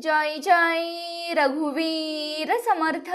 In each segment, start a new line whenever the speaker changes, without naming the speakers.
जय जय रघुवीर समर्थ.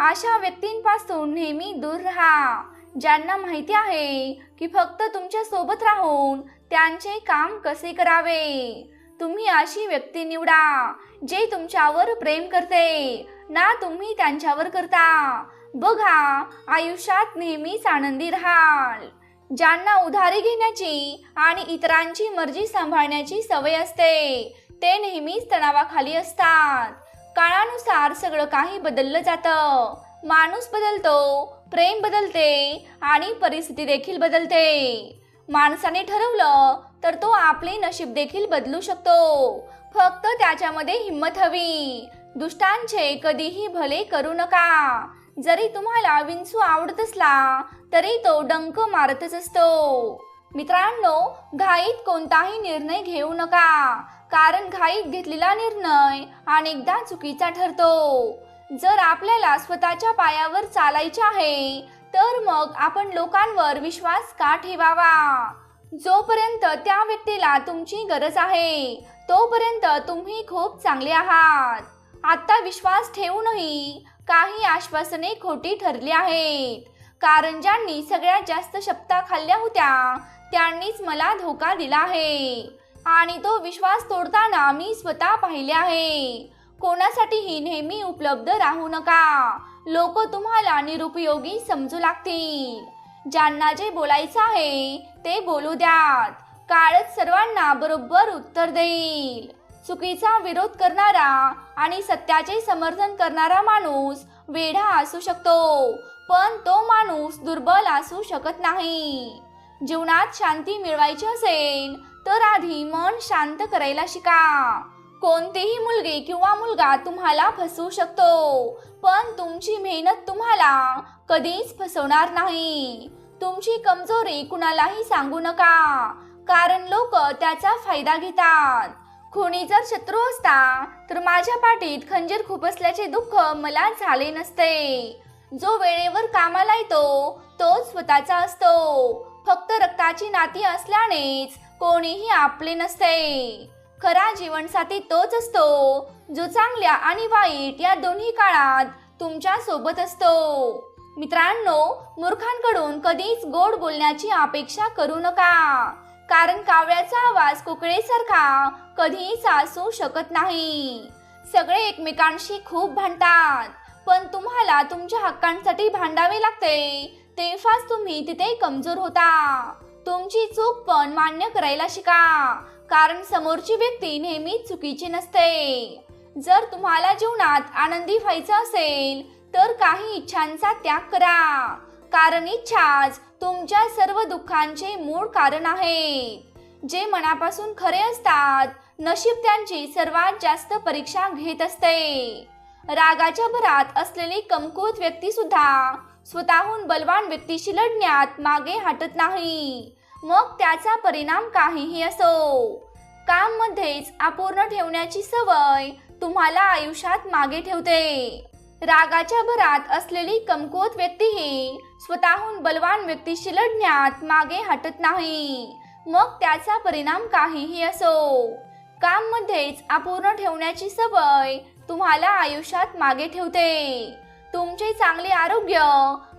अशा व्यक्तींपासून नेहमी दूर राहा. ज्यांना माहिती आहे की फक्त तुमच्यासोबत राहून त्यांचे काम कसे करावे? तुम्ही अशी व्यक्ती निवडा जे तुमच्यावर प्रेम करते. ना तुम्ही त्यांच्यावर करता. बघा आयुष्यात नेहमीच आनंदी राहाल. ज्यांना उधारी घेण्याची आणि इतरांची मर्जी सांभाळण्याची सवय असते ते नेहमीच तणावाखाली असतात. काळानुसार सगळं काही बदललं जातं. माणूस बदलतो प्रेम बदलते आणि परिस्थिती देखील बदलते. माणसाने ठरवलं तर तो आपले नशीब देखील बदलू शकतो. फक्त त्याच्यामध्ये हिंमत हवी. दुष्टांचे कधीही भले करू नका. जरी तुम्हाला विंचू आवडत असला तरी तो डंक मारतच असतो. मित्रांनो घाईत कोणताही निर्णय घेऊ नका कारण घाईत घेतलेला निर्णय अनेकदा चुकीचा ठरतो. जर आपल्याला स्वतःच्या पायावर चालायचे आहे तर मग आपण लोकांवर विश्वास का ठेवावा? जोपर्यंत त्या व्यक्तीला तुमची गरज आहे तोपर्यंत तुम्ही खूप चांगले आहात. आत्ता विश्वास ठेवूनही काही आश्वासने खोटी ठरली आहेत. कारण ज्यांनी सगळ्यात जास्त शब्दा खाल्ल्या होत्या. त्यांनीच मला धोका दिला आहे. आणि तो विश्वास तोडताना मी स्वतः पाहिले आहे. कोणासाठीही नेहमी उपलब्ध राहू नका. लोक तुम्हाला निरुपयोगी समजू लागतील. ज्यांना जे बोलायचं आहे ते बोलू द्यात. काळच सर्वांना बरोबर उत्तर देईल. चुकीचा विरोध करणारा आणि सत्याचे समर्थन करणारा माणूस वेढा असू शकतो. पण तो माणूस दुर्बल असू शकत नाही. जीवनात शांती मिळवायची असेल तर आधी मन शांत करायला शिका. कोणतीही मुलगी किंवा मुलगा तुम्हाला फसवू शकतो पण तुमची मेहनत तुम्हाला कधीच फसवणार नाही. तुमची कमजोरी कुणालाही सांगू नका कारण लोक त्याचा फायदा घेतात. कोणी जर शत्रू असता तर माझ्या पाठीत खंजीर खूप असल्याचे दुःख मला झाले नसते. जो वेळेवर कामाला येतो तोच स्वतःचा असतो. फक्त रक्ताची नाती असल्यानेच कोणीही आपले नसते. खरा जीवनसाथी तोच असतो जो चांगल्या आणि वाईट या दोन्ही काळात तुमच्यासोबत असतो. मित्रांनो मूर्खांकडून कधीच गोड बोलण्याची अपेक्षा करू नका. कारण कावळ्याचा आवाज कुकळेसारखा कधीही सासू शकत नाही. सगळे एकमेकांशी खूप भांडतात. पण तुम्हाला तुमच्या हक्कांसाठी भांडावे लागते. तेव्हाच तुम्ही तिथे कमजोर होता. तुमची चूक पण मान्य करायला शिका. कारण समोरची व्यक्ती नेहमी चुकीची नसते. जर तुम्हाला जीवनात आनंदी व्हायचं असेल तर काही इच्छांचा त्याग करा. कारण इच्छाच तुमच्या सर्व दुःखांचे मूळ कारण आहे जे मनापासून खरे असतात नशीब त्यांची सर्वात जास्त परीक्षा घेत असते. रागाच्या भरात असलेली कमकुवत व्यक्ती सुद्धा स्वतःहून बलवान व्यक्तीशी लढण्यात मागे हटत नाही. मग त्याचा परिणाम काहीही असो. काम मध्येच अपूर्ण ठेवण्याची सवय तुम्हाला आयुष्यात मागे ठेवते. रागाच्या भरात असलेली कमकुवत व्यक्तीही स्वतःहून बलवान व्यक्तीशी लढण्यात मागे हटत नाही. मग त्याचा परिणाम काहीही असो. काम मध्येच अपूर्ण ठेवण्याची सवय तुम्हाला आयुष्यात मागे ठेवते. तुमचे चांगले आरोग्य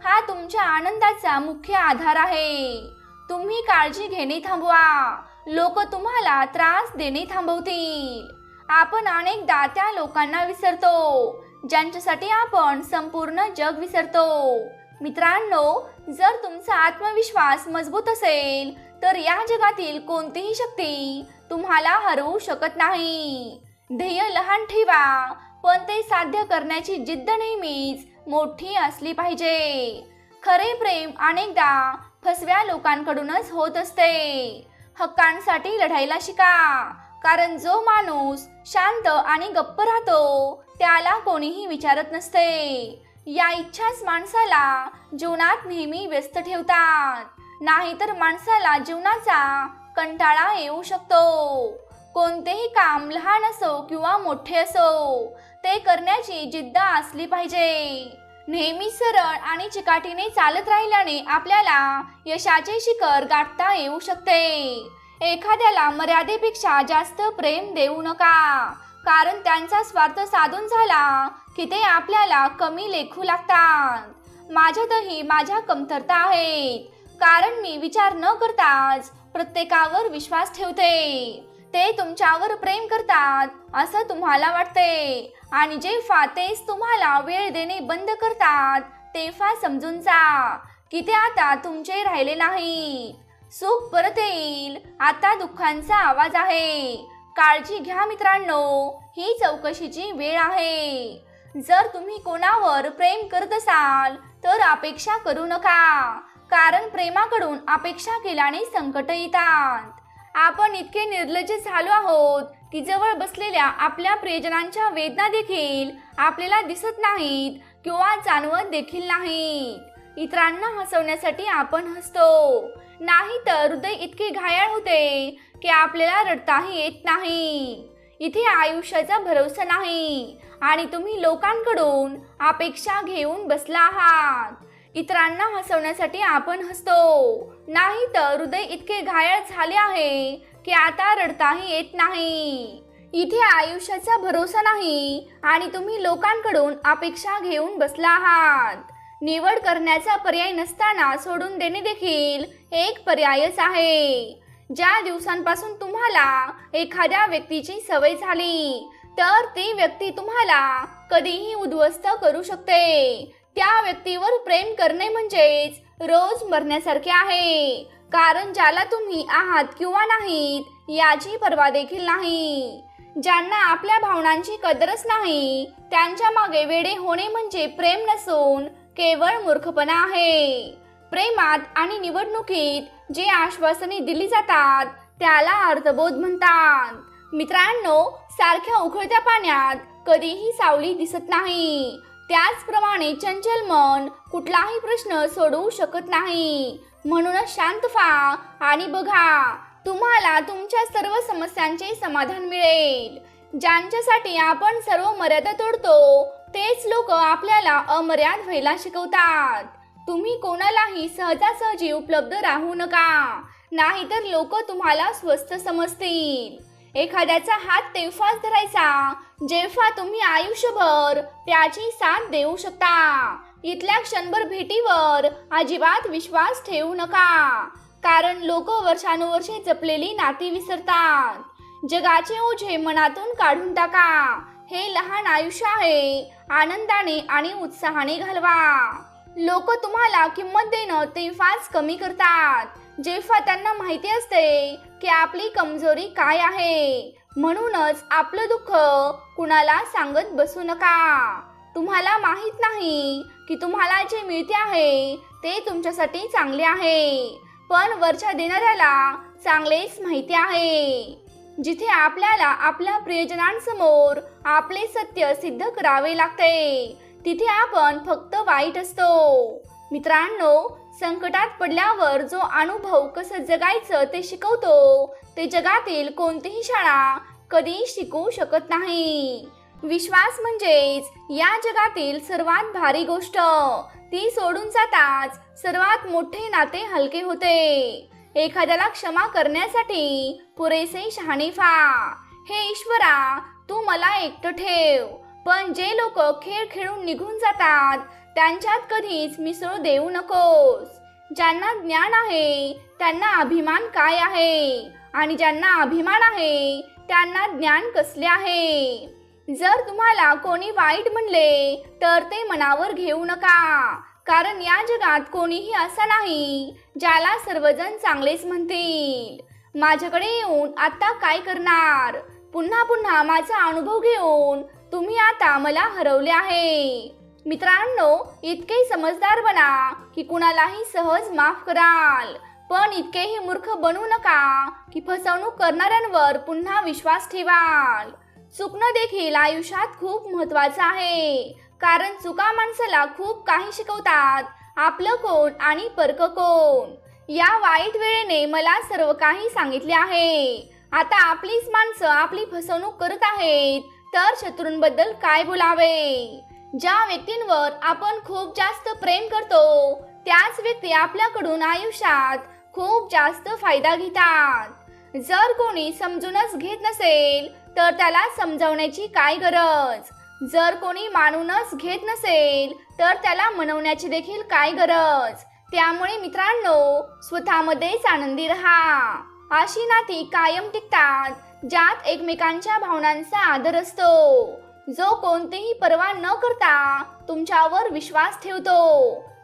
हा तुमच्या आनंदाचा मुख्य आधार आहे. तुम्ही काळजी घेणे थांबवा. लोक तुम्हाला त्रास देणे थांबवतील. आपण अनेकदा त्या लोकांना विसरतो. ज्यांच्यासाठी आपण संपूर्ण जग विसरतो. मित्रांनो जर तुमचा आत्मविश्वास मजबूत असेल तर या जगातील कोणतीही शक्ती तुम्हाला हरवू शकत नाही. ध्येय लहान ठेवा पण ते साध्य करण्याची जिद्द नेहमीच मोठी असली पाहिजे. खरे प्रेम अनेकदा फसव्या लोकांकडूनच होत असते. हक्कांसाठी लढायला शिका. कारण जो माणूस शांत आणि गप्प राहतो त्याला कोणीही विचारत नसते. या इच्छाच माणसाला जीवनात नेहमी व्यस्त ठेवतात. नाहीतर माणसाला जीवनाचा कंटाळा येऊ शकतो. कोणतेही काम लहान असो किंवा मोठे असो ते करण्याची जिद्द असली पाहिजे. नेहमी सरळ आणि चिकाटीने चालत राहिल्याने आपल्याला यशाचे शिखर गाठता येऊ शकते. एखाद्याला मर्यादेपेक्षा जास्त प्रेम देऊ नका. कारण त्यांचा स्वार्थ साधून झाला की ते आपल्याला कमी लेखू लागतात. माझ्यातही माझ्या कमतरता आहेत. कारण मी विचार न करताच प्रत्येकावर विश्वास ठेवते. ते तुमच्यावर प्रेम करतात असं तुम्हाला वाटते. आणि जेव्हा तेच तुम्हाला वेळ देणे बंद करतात तेव्हा समजून जा की ते आता तुमचे राहिले नाही सुख परत येईल. आता दुःखांचा आवाज आहे. काळजी घ्या मित्रांनो ही चौकशीची वेळ आहे. जर तुम्ही कोणावर प्रेम करत असाल तर अपेक्षा करू नका. कारण प्रेमाकडून अपेक्षा केल्याने संकट येतात. आपण इतके निर्लज्ज झालो आहोत की जवळ बसलेल्या आपल्या प्रियजनांच्या वेदना देखील आपल्याला दिसत नाहीत किंवा जाणवत देखील नाहीत. इतरांना हसवण्यासाठी आपण हसतो. नाही तर हृदय इतके घायाळ होते की आपल्याला रडताही येत नाही. इथे आयुष्याचा भरोसा नाही आणि तुम्ही लोकांकडून अपेक्षा घेऊन बसला आहात. इतरांना हसवण्यासाठी आपण हसतो. नाही तर हृदय इतके घायाळ झाले आहे की आता रडताही येत नाही. इथे आयुष्याचा भरोसा नाही आणि तुम्ही लोकांकडून अपेक्षा घेऊन बसला आहात. निवड करण्याचा पर्याय नसताना सोडून देणे देखील एक पर्यायच आहे. ज्या दिवसांपासून तुम्हाला एखाद्या व्यक्तीची सवय झाली तर ती व्यक्ती तुम्हाला कधीही उद्ध्वस्त करू शकते. त्या व्यक्तीवर प्रेम करणे म्हणजेच रोज मरण्यासारखे आहे. कारण ज्याला तुम्ही आहात किंवा नाहीत याची पर्वा देखील नाही. ज्यांना आपल्या भावनांची कदरच नाही त्यांच्या मागे वेडे होणे म्हणजे प्रेम नसून केवळ मूर्खपणा आहे. प्रेमात आणि निवडणुकीत जे आश्वासने दिली जातात त्याला अर्थबोध म्हणतात. मित्रांनो सारख्या उकळत्या पाण्यात कधीही सावली दिसत नाही. त्याचप्रमाणे चंचल मन कुठलाही प्रश्न सोडवू शकत नाही. म्हणूनच शांत व्हा आणि बघा तुम्हाला तुमच्या सर्व समस्यांचे समाधान मिळेल. ज्यांच्यासाठी आपण सर्व मर्यादा तोडतो तेच लोक आपल्याला अमर्याद व्हायला शिकवतात. तुम्ही कोणालाही सहजासहजी उपलब्ध राहू नका. नाहीतर लोक तुम्हाला स्वस्त समजतील. एखाद्याचा हात तेव्हाच धरायचा जेव्हा तुम्ही आयुष्यभर त्याची साथ देऊ शकता. इथल्या क्षणभर भेटीवर अजिबात विश्वास ठेवू नका. कारण लोक वर्षानुवर्षे जपलेली नाती विसरतात. जगाचे ओझे मनातून काढून टाका. हे लहान आयुष्य आहे. आनंदाने आणि उत्साहाने घालवा. लोक तुम्हाला किंमत देणं ते फारच कमी करतात. जेव्हा त्यांना माहिती असते की आपली कमजोरी काय आहे म्हणूनच आपलं दुःख कुणाला सांगत बसू नका. तुम्हाला माहीत नाही की तुम्हाला जे मिळते आहे ते तुमच्यासाठी चांगले आहे. पण वरच्या देणाऱ्याला चांगलेच माहिती आहे. जिथे आपल्याला आपल्या प्रियजनांसमोर आपले सत्य सिद्ध करावे लागते. तिथे आपण फक्त वाईट असतो. मित्रांनो संकटात पडल्यावर जो अनुभव कसं जगायचं ते शिकवतो ते जगातील कोणतीही शाळा कधी शिकवू शकत नाही. विश्वास म्हणजेच या जगातील सर्वात भारी गोष्ट. ती सोडून जाताच सर्वात मोठे नाते हलके होते. एखाद्याला क्षमा करण्यासाठी पुरेसे शहाणीफा हे ईश्वरा तू मला एकटं ठेव. पण जे लोक खेळ खेळून निघून जातात त्यांच्यात कधीच मिसळू देऊ नकोस. ज्यांना ज्ञान आहे त्यांना अभिमान काय आहे? आणि ज्यांना अभिमान आहे त्यांना ज्ञान कसले आहे? जर तुम्हाला कोणी वाईट म्हणले तर ते मनावर घेऊ नका. कारण या जगात कोणीही असा नाही ज्याला सर्वजण चांगलेच म्हणतील. माझ्याकडे येऊन आता काय करणार? पुन्हा पुन्हा माझा अनुभव घेऊन तुम्ही आता मला हरवले आहे. मित्रांनो इतके समजदार बना की कुणालाही सहज माफ कराल. पण इतकेही मूर्ख बनू नका की फसवणूक करणाऱ्यांवर पुन्हा विश्वास ठेवाल. चुकणं देखील आयुष्यात खूप महत्वाचं आहे. कारण चुका माणसाला खूप काही शिकवतात. आपलं कोण आणि परक कोण? या वाईट वेळेने मला सर्व काही सांगितले आहे. आता आपलीच माणसं आपली फसवणूक करत आहेत. तर शत्रूंबद्दल काय बोलावे? ज्या व्यक्तींवर आपण खूप जास्त प्रेम करतो त्याच व्यक्ती आपल्याकडून आयुष्यात खूप जास्त फायदा घेतात. जर कोणी समजूनच घेत नसेल तर त्याला समजावण्याची काय गरज? जर कोणी मानूनच घेत नसेल तर त्याला मनवण्याची देखील काय गरज? त्यामुळे मित्रांनो स्वतःमध्येच आनंदी राहा. अशी नाती कायम टिकतात ज्यात एकमेकांच्या भावनांचा आदर असतो. जो कोणतीही पर्वा न करता तुमच्यावर विश्वास ठेवतो.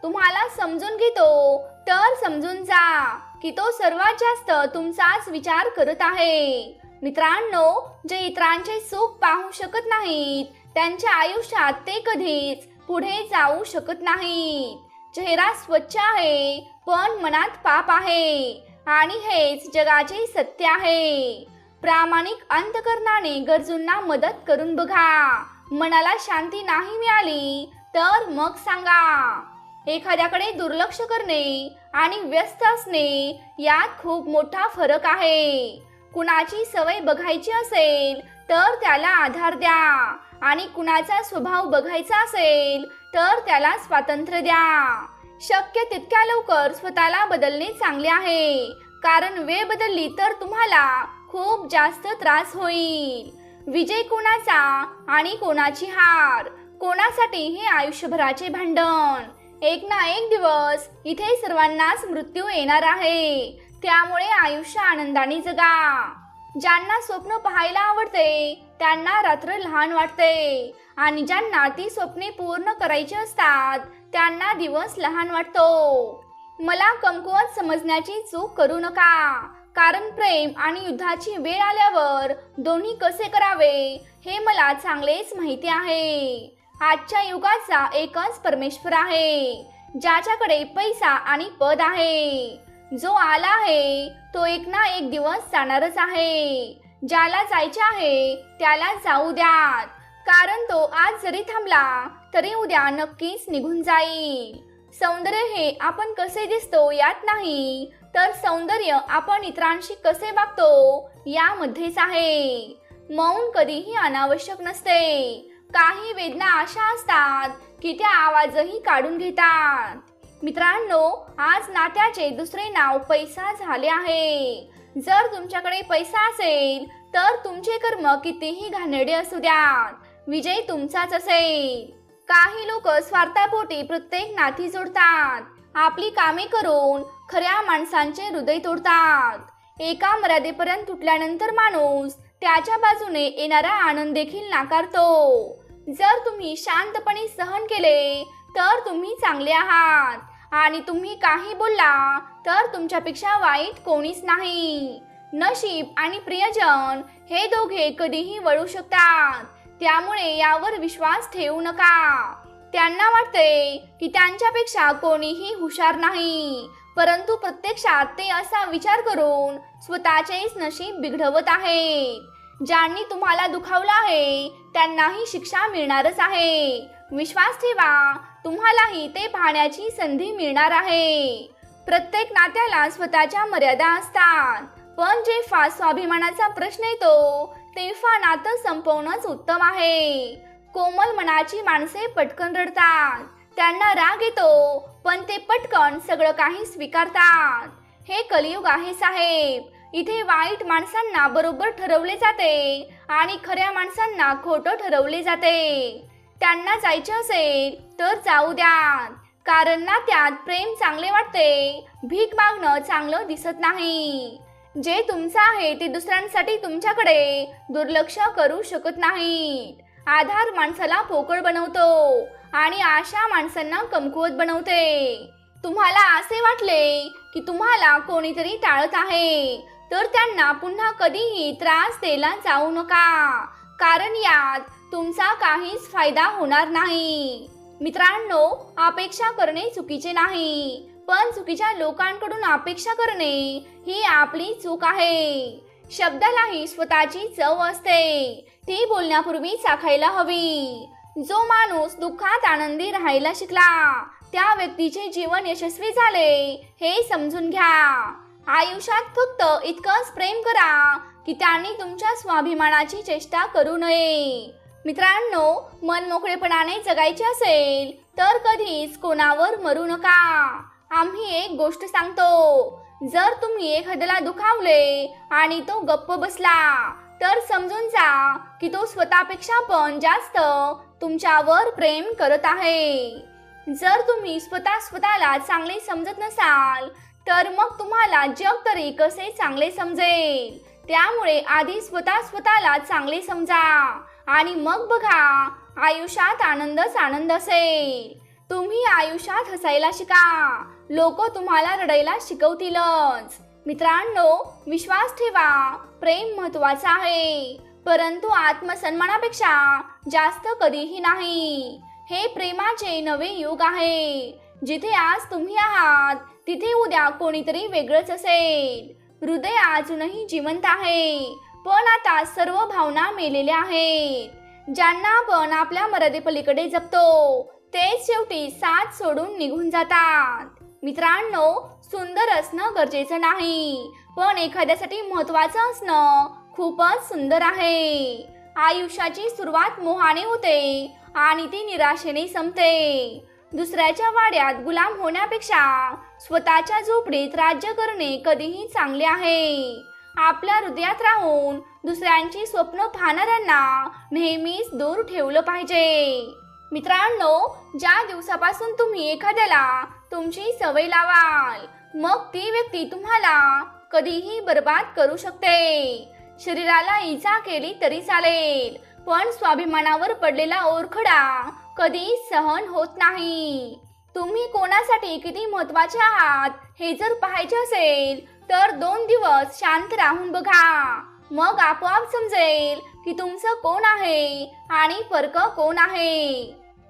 तुम्हाला समजून घेतो तर समजून जा की तो सर्वात जास्त तुमचाच विचार करत आहे. मित्रांनो जे इतरांचे सुख पाहू शकत नाहीत त्यांच्या आयुष्यात ते कधीच पुढे जाऊ शकत नाही चेहरा स्वच्छ आहे पण मनात पाप आहे. आणि हेच जगाचे सत्य आहे. प्रामाणिक अंतकरणाने गरजूंना मदत करून बघा. मनाला शांती नाही मिळाली तर मग सांगा. एखाद्याकडे दुर्लक्ष करणे आणि व्यस्त असणे यात खूप मोठा फरक आहे. कुणाची सवय बघायची असेल तर त्याला आधार द्या. आणि कुणाचा स्वभाव बघायचा असेल तर त्याला स्वातंत्र्य द्या. शक्य तितक्या लवकर स्वतःला बदलणे चांगले आहे. कारण वेळ बदलली तर तुम्हाला खूप जास्त त्रास होईल. विजय कोणाचा आणि कोणाची हार? कोणासाठी हे आयुष्यभराचे भांडण? एक ना एक दिवस इथे सर्वांनाच मृत्यू येणार आहे. त्यामुळे आयुष्य आनंदाने जगा. ज्यांना स्वप्न पाहायला आवडते त्यांना रात्र लहान वाटते. आणि ज्यांना ती स्वप्ने पूर्ण करायची असतात त्यांना दिवस लहान वाटतो. मला कमकुवत समजण्याची चूक करू नका. कारण प्रेम आणि युद्धाची वेळ आल्यावर दोन्ही कसे करावे हे मला चांगलेच माहिती आहे. आजच्या युगाचा एकच परमेश्वर आहे ज्याच्याकडे पैसा आणि पद आहे. जो आला आहे तो एक ना एक दिवस जाणारच आहे. ज्याला जायचे आहे त्याला जाऊ द्यात. कारण तो आज जरी थांबला तरी उद्या नक्कीच निघून जाईल. सौंदर्य हे आपण कसे दिसतो यात नाही तर सौंदर्य आपण इतरांशी कसे वागतो यामध्येच आहे. मौन कधीही अनावश्यक नसते. काही वेदना अशा असतात की त्या आवाजही काढून घेतात. मित्रांनो आज नात्याचे दुसरे नाव पैसा झाले आहे. जर तुमच्याकडे पैसा असेल तर तुमचे कर्म कितीही घाणेरडे असू द्यात. विजय तुमचाच असेल. काही लोक स्वार्थापोटी प्रत्येक नाती जोडतात. आपली कामे करून खऱ्या माणसांचे हृदय तोडतात. एका मर्यादेपर्यंत तुटल्यानंतर माणूस त्याच्या बाजूने येणारा आनंद देखील नाकारतो. जर तुम्ही शांतपणे सहन केले तर तुम्ही चांगले आहात. आणि तुम्ही काही बोलला तर तुमच्यापेक्षा वाईट कोणीच नाही. नशीब आणि प्रियजन हे दोघे कधीही वळू शकतात. त्यामुळे यावर विश्वास ठेवू नका. त्यांना वाटते की त्यांच्यापेक्षा कोणीही हुशार नाही परंतु प्रत्यक्षात ते असा विचार करून स्वतःचेच नशीब बिघडवत आहे. ज्यांनी तुम्हाला दुखावलं आहे त्यांनाही शिक्षा मिळणारच आहे. विश्वास ठेवा तुम्हालाही ते पाहण्याची संधी मिळणार आहे. प्रत्येक नात्याला स्वतःच्या मर्यादा असतात. पण जे फार स्वाभिमानाचा प्रश्न येतो तेव्हा नातं संपवणंच उत्तम आहे. कोमल मनाची माणसे पटकन रडतात. त्यांना राग येतो पण ते पटकन सगळं काही स्वीकारतात. हे कलियुग आहे साहेब. इथे वाईट माणसांना बरोबर ठरवले जाते आणि खऱ्या माणसांना खोटं ठरवले जाते. त्यांना जायचे असेल तर जाऊ द्या. कारण ना त्यात प्रेम चांगले वाटते. भीक मागणं चांगलं दिसत नाही. जे तुमचं आहे ते दुसऱ्यांसाठी तुमच्याकडे दुर्लक्ष करू शकत नाही आधार माणसाला पोकळ बनवतो आणि आशा माणसांना कमकुवत बनवते. तुम्हाला असे वाटले की तुम्हाला कोणीतरी टाळत आहे तर त्यांना पुन्हा कधीही त्रास द्यायला जाऊ नका. कारण यात तुमचा काहीच फायदा होणार नाही. मित्रांनो अपेक्षा करणे चुकीचे नाही. पण चुकीच्या लोकांकडून अपेक्षा करणे ही आपली चूक आहे. शब्दालाही स्वतःची चव असते. ती बोलण्यापूर्वी चाखायला हवी. जो माणूस दुःखात आनंदी राहायला शिकला त्या व्यक्तीचे जीवन यशस्वी झाले हे समजून घ्या. आयुष्यात फक्त इतकंच प्रेम करा की त्यांनी तुमच्या स्वाभिमानाची चेष्टा करू नये. मित्रांनो मन मोकळेपणाने जगायचे असेल तर कधीच कोणावर मरू नका. आम्ही एक गोष्ट सांगतो. जर तुम्ही एखाद्याला दुखावले आणि तो गप्प बसला तर समजून जा की तो स्वतःपेक्षा पण जास्त तुमच्यावर प्रेम करत आहे. जर तुम्ही स्वतः स्वतःला चांगले समजत नसाल तर मग तुम्हाला जग तरी कसे चांगले समजेल? त्यामुळे आधी स्वतः स्वतःला चांगले समजा. आणि मग बघा आयुष्यात आनंदच आनंद असेल. तुम्ही आयुष्यात हसायला शिका. लोक तुम्हाला रडायला शिकवतीलच. मित्रांनो विश्वास ठेवा. प्रेम महत्वाचं आहे. परंतु आत्मसन्मानापेक्षा जास्त कधीही नाही. हे प्रेमाचे नवे युग आहे. जिथे आज तुम्ही आहात तिथे उद्या कोणीतरी वेगळंच असेल. हृदय अजूनही जिवंत आहे. पण आता सर्व भावना मेलेल्या आहेत. ज्यांना आपण आपल्या मर्यादेपलीकडे जपतो तेच शेवटी साथ सोडून निघून जातात. मित्रांनो सुंदर असणं गरजेचं नाही पण एखाद्यासाठी महत्वाचं असणं खूपच सुंदर आहे. आयुष्याची सुरुवात मोहाने होते आणि ती निराशेने संपते. दुसऱ्याच्या वाड्यात गुलाम होण्यापेक्षा स्वतःच्या झोपडीत राज्य करणे कधीही चांगले आहे. आपल्या हृदयात राहून दुसऱ्यांची स्वप्न पाहणाऱ्यांना नेहमीच दूर ठेवलं पाहिजे. मित्रांनो ज्या दिवसापासून तुम्ही एखाद्याला तुमची सवय लावाल मग ती व्यक्ती तुम्हाला कधीही बर्बाद करू शकते. शरीराला इजा केली तरी चालेल पण स्वाभिमानावर पडलेला ओरखडा कधी सहन होत नाही. तुम्ही कोणासाठी किती महत्त्वाचे आहात हे जर पाहायचे असेल तर दोन दिवस शांत राहून बघा. मग आपोआप समजेल की तुमचं कोण आहे आणि फरक कोण आहे.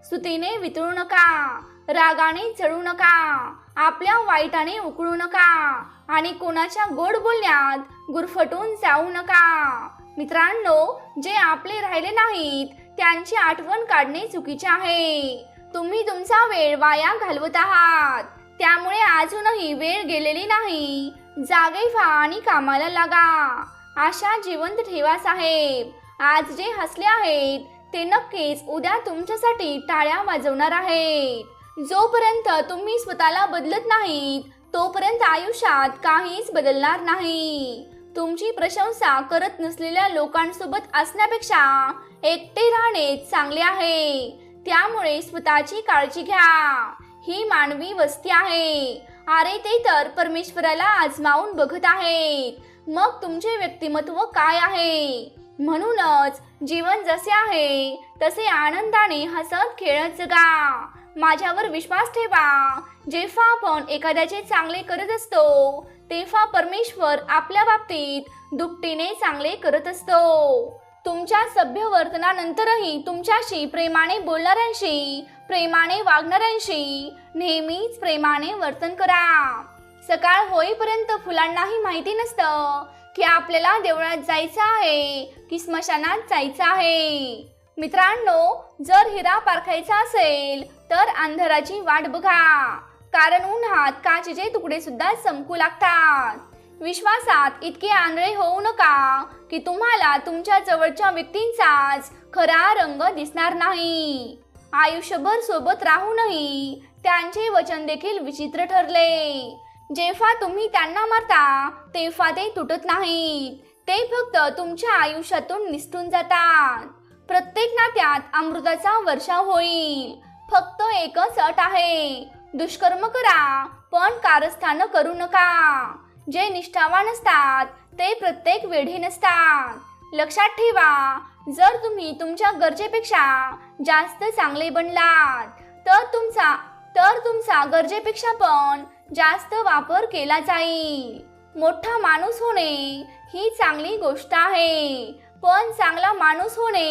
स्तुतीने वितळू नका रागाने चढू नका आपल्या वाईटाने उकळू नका आणि कोणाच्या गोड बोलण्यात गुरफटून जाऊ नका. मित्रांनो जे आपले राहिले नाहीत त्यांची आठवण काढणे चुकीचे आहे. तुम्ही तुमचा वेळ वाया घालवत आहात. त्यामुळे अजूनही वेळ गेलेली नाही. जागे व्हा आणि कामाला लागा. आशा जिवंत ठेवा साहेब. आज जे हसले आहेत ते नक्कीच उद्या तुमच्यासाठी टाळ्या वाजवणार आहेत. जोपर्यंत तुम्ही स्वतःला बदलत नाहीत तोपर्यंत आयुष्यात काहीच बदलणार नाही. तुमची प्रशंसा करत नसलेल्या लोकांसोबत असण्यापेक्षा एकटे राहणे चांगले आहे. त्यामुळे स्वतःची काळजी घ्या. ही मानवी वस्ती आहे. अरे ते तर परमेश्वराला आजमावून बघत आहेत. मग तुमचे व्यक्तिमत्व काय आहे? म्हणूनच जीवन जसे आहे तसे आनंदाने हसत खेळत जगा. माझ्यावर विश्वास ठेवा. जेव्हा आपण एखाद्याचे चांगले करत असतो तेव्हा परमेश्वर आपल्या बाबतीत दुपटीने चांगले करत असतो. तुमच्या सभ्य वर्तनानंतरही तुमच्याशी प्रेमाने बोलणाऱ्यांशी प्रेमाने वागणाऱ्यांशी नेहमीच प्रेमाने वर्तन करा. सकाळ होईपर्यंत फुलांनाही माहिती नसतं की आपल्याला देवळात जायचं आहे की स्मशानात जायचं आहे. मित्रांनो जर हिरा पारखायचा असेल तर अंधाराची वाट बघा. कारण उन्हात काचेचे तुकडे सुद्धा संपू लागतात. विश्वासात इतके आंधळे होऊ नका की तुम्हाला तुमच्या जवळच्या व्यक्तींचाच खरा रंग दिसणार नाही. आयुष्यभर सोबत राहूनही त्यांचे वचन देखील विचित्र ठरले. जेव्हा तुम्ही त्यांना मारता तेव्हा ते तुटत नाहीत. ते फक्त तुमच्या आयुष्यातून निसटून जातात. प्रत्येक नात्यात अमृताचा वर्षाव होईल. फक्त एकच अट आहे. दुष्कर्म करा पण कारस्थान करू नका. जे निष्ठावान असतात ते प्रत्येक वेढी नसतात. लक्षात ठेवा जर तुम्ही तुमच्या गरजेपेक्षा जास्त चांगले बनलात तर तुमचा तर तुमचा गरजेपेक्षा पण जास्त वापर केला जाईल. मोठा माणूस होणे ही चांगली गोष्ट आहे पण चांगला माणूस होणे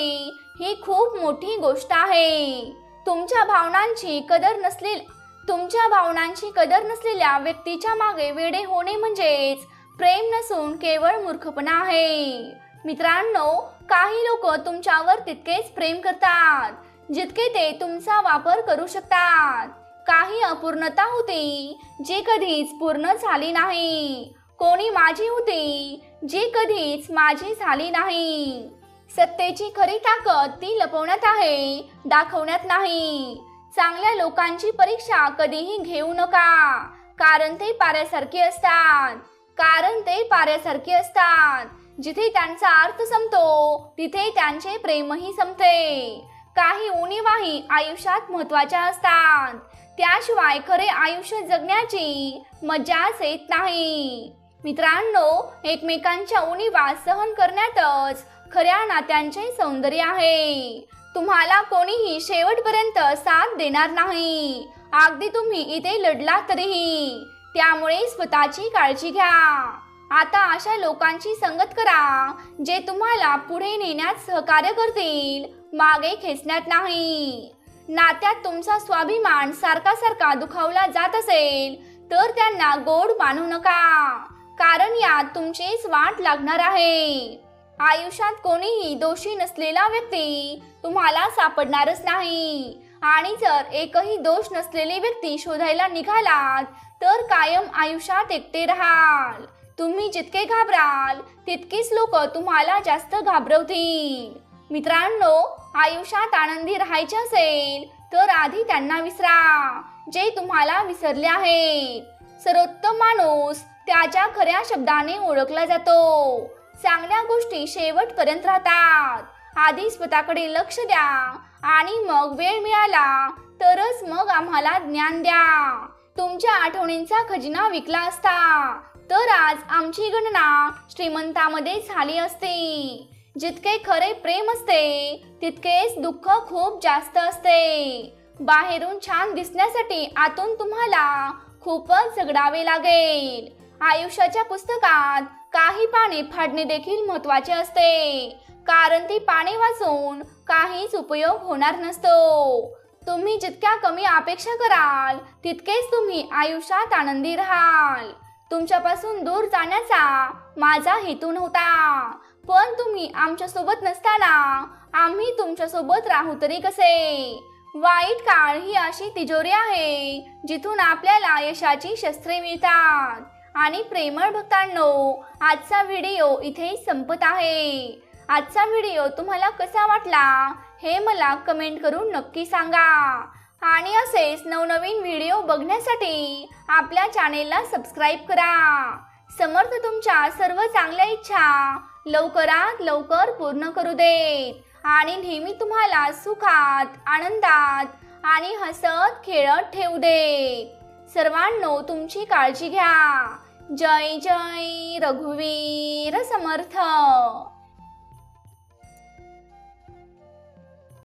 ही खूप मोठी गोष्ट आहे. तुमच्या भावनांची कदर नसलेली तुमच्या भावनांची कदर नसलेल्या व्यक्तीच्या मागे वेडे होणे म्हणजेच प्रेम नसून केवळ मूर्खपणा आहे. मित्रांनो काही लोक तुमच्यावर तितकेच प्रेम करतात जितके ते तुमचा वापर करू शकतात. काही अपूर्णता होती जी कधीच पूर्ण झाली नाही. कोणी माझी होती जी कधीच माझी झाली नाही. सत्तेची खरी ताकद ती लपवण्यात आहे दाखवण्यात नाही. चांगल्या लोकांची परीक्षा कधीही घेऊ नका. कारण ते पाऱ्यासारखे असतात. कारण ते पाऱ्यासारखे असतात. जिथे त्यांचा अर्थ संपतो तिथे त्यांचे प्रेमही संपते. काही उणीवाही आयुष्यात महत्त्वाच्या असतात. त्याशिवाय खरे आयुष्य जगण्याची मजाच येत नाही. मित्रांनो एकमेकांच्या उणीवा सहन करण्यातच खऱ्या नात्यांचे सौंदर्य आहे. तुम्हाला कोणीही शेवटपर्यंत साथ देणार नाही. अगदी तुम्ही इथे लढला तरीही. त्यामुळे स्वतःची काळजी घ्या. आता अशा लोकांची संगत करा जे तुम्हाला पुढे नेण्यात सहकार्य करतील मागे खेचण्यात नाही. नात्यात तुमचा स्वाभिमान सारखा सारखा दुखावला जात असेल तर त्यांना गोड मानू नका. कारण यात तुमचीच वाट लागणार आहे. आयुष्यात कोणीही दोषी नसलेला व्यक्ती तुम्हाला सापडणारच नाही. आणि जर एकही दोष नसलेली व्यक्ती शोधायला निघालात तर कायम आयुष्यात एकटे राहाल. तुम्ही जितके घाबराल तितकीच लोक तुम्हाला जास्त घाबरवतील. मित्रांनो आयुष्यात आनंदी राहायचे असेल तर आधी त्यांना विसरा जे तुम्हाला विसरले आहेत. सर्वोत्तम माणूस त्याच्या खऱ्या शब्दाने ओळखला जातो. चांगल्या गोष्टी शेवटपर्यंत राहतात. आधी स्वतःकडे लक्ष द्या आणि मग वेळ मिळाला तरच मग आम्हाला ज्ञान द्या. तुमच्या आठवणींचा खजिना विकला असता तर आज आमची गणना श्रीमंतामध्ये झाली असते. जितके खरे प्रेम असते तितकेच दुःख खूप जास्त असते. बाहेरून छान दिसण्यासाठी आतून तुम्हाला खूपच झगडावे लागेल. आयुष्याच्या पुस्तकात काही पाने फाडणे देखील महत्त्वाचे असते. कारण ती पाने वाचून काहीच उपयोग होणार नसतो. तुम्ही जितक्या कमी अपेक्षा कराल तितकेच तुम्ही आयुष्यात आनंदी राहाल. तुमच्यापासून दूर जाण्याचा माझा हेतू नव्हता. पण तुम्ही आमच्यासोबत नसताना आम्ही तुमच्यासोबत राहू तरी कसे? वाईट काळ ही अशी तिजोरी आहे जिथून आपल्याला यशाची शस्त्रे मिळतात. आणि प्रेमळ भक्तांनो आजचा व्हिडिओ इथे संपत आहे. आजचा व्हिडिओ तुम्हाला कसा वाटला हे मला कमेंट करून नक्की सांगा. आणि असेच नवनवीन व्हिडिओ बघण्यासाठी आपल्या चॅनेलला सबस्क्राईब करा. समर्थ तुमच्या सर्व चांगल्या इच्छा लवकरात लवकर पूर्ण करू देत. आणि नेहमी तुम्हाला सुखात आनंदात आणि हसत खेळत ठेवू दे सर्वांनो तुमची काळजी घ्या. जय जय रघुवीर समर्थ।